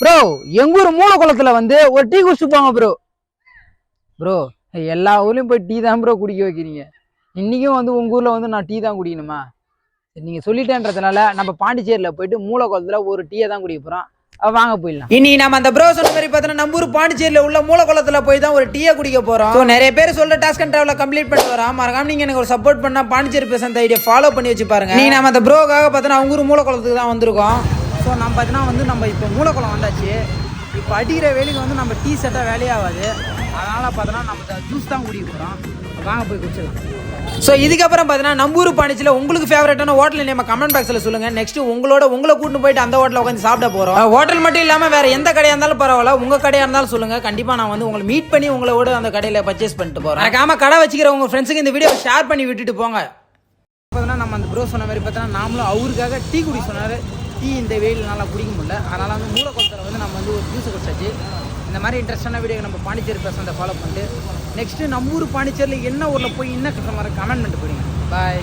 Bro எங்க ஊர் மூலக்குளத்துல வந்து ஒரு டீ குடிச்சு போங்க ப்ரோ ப்ரோ எல்லா ஊர்லயும் போய் டீ தான் ப்ரோ குடிக்க வைக்கிறீங்க. இன்னைக்கும் வந்து உங்க ஊர்ல வந்து நான் டீ தான் குடிக்கணுமா? சரி, நீங்க சொல்லிட்டேன்றதுனால நம்ம பாண்டிச்சேரியில போயிட்டு மூலக்குளத்துல ஒரு டீயை தான் குடிக்க போறோம். அஹ் வாங்க போயிடலாம். இனி நம்ம அந்த ப்ரோ சொன்ன மாதிரி பார்த்தோன்னா நம்ம ஊர் பாண்டிச்சேரியில் உள்ள மூலக்குளத்தில் போய் தான் ஒரு டீயை குடிக்க போகிறோம் ஸோ நிறைய பேர் சொல்ற டாஸ்க் அண்ட் ட்ராவலை கம்ப்ளீட் பண்ணிட்டு வரோம். மறக்காம நீங்கள் எனக்கு ஒரு சப்போர்ட் பண்ணா பாண்டிச்சேரி பேச அந்த ஐடியா ஃபாலோ பண்ணி வச்சு பாருங்க. நீ நம்ம அந்த ப்ரோக்காக பார்த்தோன்னா அவங்க ஊர் மூலக்குளத்துக்கு தான் வந்திருக்கோம். ஸோ நம்ம பார்த்தீங்கன்னா வந்து நம்ம இப்போ மூலக்குளம் வந்தாச்சு. இப்போ அடிக்கிற வேலைக்கு வந்து நம்ம டீ செட்டாக வேலையாகாது அதனால் பார்த்தோன்னா நம்ம ஜூஸ் தான் குடிக்க போகிறோம் வாங்க போய் குடிச்சிடலாம். ஸோ இதுக்கப்புறம் பார்த்தீங்கன்னா நம்பூர் பாண்டிச்சில் உங்களுக்கு ஃபேவரட்டான ஹோட்டல் நம்ம கமெண்ட் பாக்ஸில் சொல்லுங்கள் நெக்ஸ்ட் உங்களோட உங்களை கூட்டு போயிட்டு அந்த ஹோட்டலில் உட்காந்து சாப்பிட போகிறோம் ஹோட்டல் மட்டும் இல்லாமல் வேறு எந்த கடையாக இருந்தாலும் பரவாயில்ல. உங்கள் கடையாக இருந்தாலும் சொல்லுங்கள் கண்டிப்பாக நான் வந்து உங்களை மீட் பண்ணி உங்களோட அந்த கடையில் பர்ச்சேஸ் பண்ணிட்டு போகிறேன் மறக்காம கடை வச்சுக்கிற உங்கள் ஃப்ரெண்ட்ஸுக்கு இந்த வீடியோ ஷேர் பண்ணி விட்டுட்டு போங்க. பார்த்தோன்னா நம்ம அந்த ப்ரோ சொன்ன மாதிரி பார்த்தோன்னா நாமளும் அவருக்காக டீ குடி சொன்னார். டீ இந்த வெயில் நல்லா குடிக்க முடியல. அதனால் வந்து மூலக்குளத்தில் வந்து நம்ம வந்து ஒரு ஜூஸ் குடிச்சாச்சு. இந்த மாதிரி இன்ட்ரெஸ்டான வீடியோ நம்ம பாண்டிச்சேரி பேசுகிறத ஃபாலோ பண்ணிட்டு நெக்ஸ்ட்டு நம்ம ஊர் பாண்டிச்சேரியில் என்ன ஊரில் போய் என்ன கட்டுற மாதிரி கமெண்ட் பண்ணிட்டு போயிடுங்க பாய்